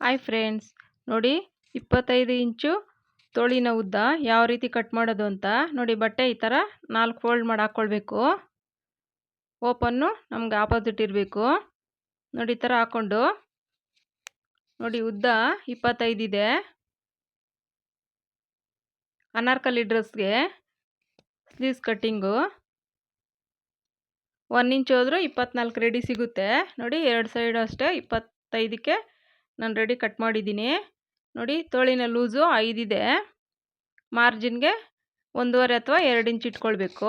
Hi friends ನೋಡಿ ಇಪ್ಪತ್ತೈದು ಇಂಚು ತೋಳಿನ ಉದ್ದ ಯಾವ ರೀತಿ ಕಟ್ ಮಾಡೋದು ಅಂತ. ನೋಡಿ ಬಟ್ಟೆ ಈ ಥರ ನಾಲ್ಕು ಫೋಲ್ಡ್ ಮಾಡಿ ಹಾಕ್ಕೊಳ್ಬೇಕು ಓಪನ್ನು ನಮ್ಗೆ ಆಪೋಸಿಟ್ ಇರಬೇಕು. ನೋಡಿ ಈ ಥರ ಹಾಕ್ಕೊಂಡು ನೋಡಿ ಉದ್ದ ಇಪ್ಪತ್ತೈದಿದೆ ಅನಾರ್ಕಲಿ ಡ್ರೆಸ್ಗೆ ಸ್ಲೀವ್ಸ್ ಕಟ್ಟಿಂಗು ಒನ್ ಇಂಚ್ ಹೋದರೂ ಇಪ್ಪತ್ತ್ನಾಲ್ಕು ರೆಡಿ ಸಿಗುತ್ತೆ. ನೋಡಿ ಎರಡು ಸೈಡು ಅಷ್ಟೇ ಇಪ್ಪತ್ತೈದಕ್ಕೆ ನಾನು ರೆಡಿ ಕಟ್ ಮಾಡಿದ್ದೀನಿ. ನೋಡಿ ತೋಳಿನ ಲೂಸು ಐದಿದೆ. ಮಾರ್ಜಿನ್ಗೆ ಒಂದೂವರೆ ಅಥವಾ ಎರಡು ಇಂಚ್ ಇಟ್ಕೊಳ್ಬೇಕು.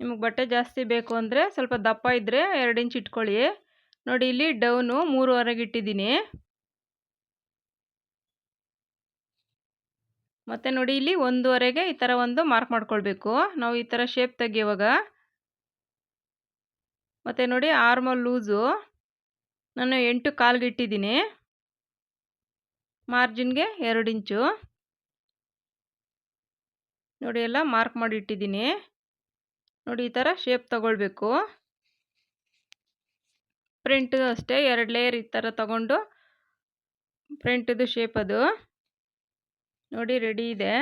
ನಿಮಗೆ ಬಟ್ಟೆ ಜಾಸ್ತಿ ಬೇಕು ಅಂದರೆ ಸ್ವಲ್ಪ ದಪ್ಪ ಇದ್ದರೆ ಎರಡು ಇಂಚ್ ಇಟ್ಕೊಳ್ಳಿ. ನೋಡಿ ಇಲ್ಲಿ ಡೌನು ಮೂರುವರೆಗೆ ಇಟ್ಟಿದ್ದೀನಿ. ಮತ್ತು ನೋಡಿ ಇಲ್ಲಿ ಒಂದೂವರೆಗೆ ಈ ಥರ ಒಂದು ಮಾರ್ಕ್ ಮಾಡ್ಕೊಳ್ಬೇಕು. ನಾವು ಈ ಥರ ಶೇಪ್ ತೆಗಿಯುವಾಗ. ಮತ್ತು ನೋಡಿ ಆರ್ಮಲ್ ಲೂಸು ನಾನು ಎಂಟು ಕಾಲ್ಗೆ ಇಟ್ಟಿದ್ದೀನಿ. ಮಾರ್ಜಿನ್ಗೆ ಎರಡು ಇಂಚು. ನೋಡಿ ಎಲ್ಲ ಮಾರ್ಕ್ ಮಾಡಿ ಇಟ್ಟಿದ್ದೀನಿ. ನೋಡಿ ಈ ಥರ ಶೇಪ್ ತಗೊಳ್ಬೇಕು. ಪ್ರಿಂಟು ಅಷ್ಟೇ, ಎರಡು ಲೇಯರ್ ಈ ಥರ ತಗೊಂಡು ಪ್ರಿಂಟದು ಶೇಪ್ ಅದು. ನೋಡಿ ರೆಡಿ ಇದೆ.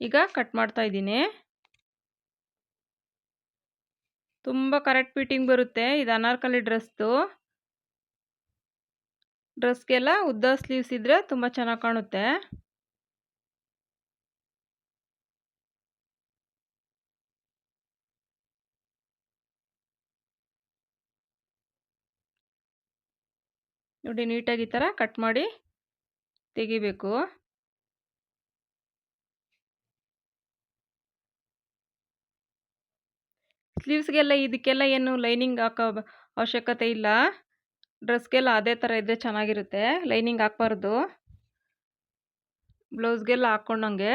ಈಗ ಕಟ್ ಮಾಡ್ತಾ ಇದ್ದೀನಿ. ತುಂಬ ಕರೆಕ್ಟ್ ಫಿಟ್ಟಿಂಗ್ ಬರುತ್ತೆ. ಇದು ಅನಾರ್ಕಲಿ ಡ್ರೆಸ್ದು ಡ್ರೆಸ್ಗೆಲ್ಲ ಉದ್ದ ಸ್ಲೀವ್ಸ್ ಇದ್ದರೆ ತುಂಬ ಚೆನ್ನಾಗಿ ಕಾಣುತ್ತೆ. ನೋಡಿ ನೀಟಾಗಿ ಈ ಥರ ಕಟ್ ಮಾಡಿ ತೆಗಿಬೇಕು. ಸ್ಲೀವ್ಸ್ಗೆಲ್ಲ ಇದಕ್ಕೆಲ್ಲ ಏನು ಲೈನಿಂಗ್ ಹಾಕೋ ಅವಶ್ಯಕತೆ ಇಲ್ಲ. ಡ್ರೆಸ್ಗೆಲ್ಲ ಅದೇ ಥರ ಇದ್ದರೆ ಚೆನ್ನಾಗಿರುತ್ತೆ. ಲೈನಿಂಗ್ ಹಾಕ್ಬಾರ್ದು. ಬ್ಲೌಸ್ಗೆಲ್ಲ ಹಾಕ್ಕೊಂಡಂಗೆ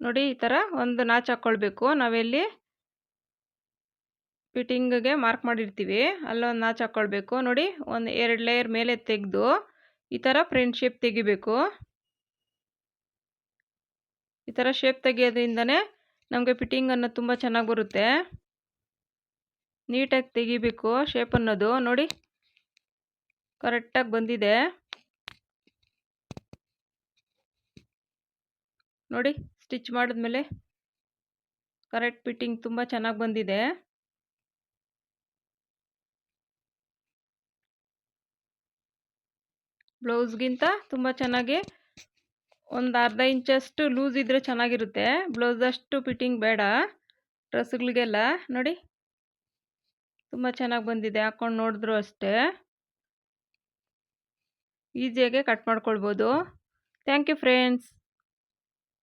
ನೋಡಿ ಈ ಥರ ಒಂದು ನಾಚ್ ಹಾಕ್ಕೊಳ್ಬೇಕು ನಾವೆಲ್ಲಿ ಫಿಟ್ಟಿಂಗ್ಗೆ ಮಾರ್ಕ್ ಮಾಡಿರ್ತೀವಿ. ಅಲ್ಲೊಂದು ನಾಚ್ ಹಾಕ್ಕೊಳ್ಬೇಕು ನೋಡಿ ಒಂದು ಎರಡು ಲೇಯರ್ ಮೇಲೆ ತೆಗೆದು ಈ ಥರ ಫ್ರೆಂಡ್ ಶೇಪ್ ತೆಗಿಬೇಕು. ಈ ಥರ ಶೇಪ್ ತೆಗಿಯೋದ್ರಿಂದನೇ ನಮಗೆ ಫಿಟ್ಟಿಂಗ್ ತುಂಬ ಚೆನ್ನಾಗಿ ಬರುತ್ತೆ. ನೀಟಾಗಿ ತೆಗಿಬೇಕು ಶೇಪ್ ಅನ್ನೋದು. ನೋಡಿ ಕರೆಕ್ಟಾಗಿ ಬಂದಿದೆ. ನೋಡಿ ಸ್ಟಿಚ್ ಮಾಡಿದ್ಮೇಲೆ ಕರೆಕ್ಟ್ ಫಿಟ್ಟಿಂಗ್ ತುಂಬ ಚೆನ್ನಾಗಿ ಬಂದಿದೆ. ಬ್ಲೌಸ್ಗಿಂತ ತುಂಬ ಚೆನ್ನಾಗಿ ಒಂದು ಅರ್ಧ ಇಂಚಷ್ಟು ಲೂಸ್ ಇದ್ದರೆ ಚೆನ್ನಾಗಿರುತ್ತೆ. ಬ್ಲೌಸ್ ಅಷ್ಟು ಫಿಟ್ಟಿಂಗ್ ಬೇಡ. ಡ್ರೆಸ್ಗಳಿಗೆಲ್ಲ. ನೋಡಿ ತುಂಬ ಚೆನ್ನಾಗಿ ಬಂದಿದೆ. ಹಾಕ್ಕೊಂಡು ನೋಡಿದ್ರು ಅಷ್ಟೇ. ಈಸಿಯಾಗೆ ಕಟ್ ಮಾಡ್ಕೊಳ್ಬೋದು. Thank you friends.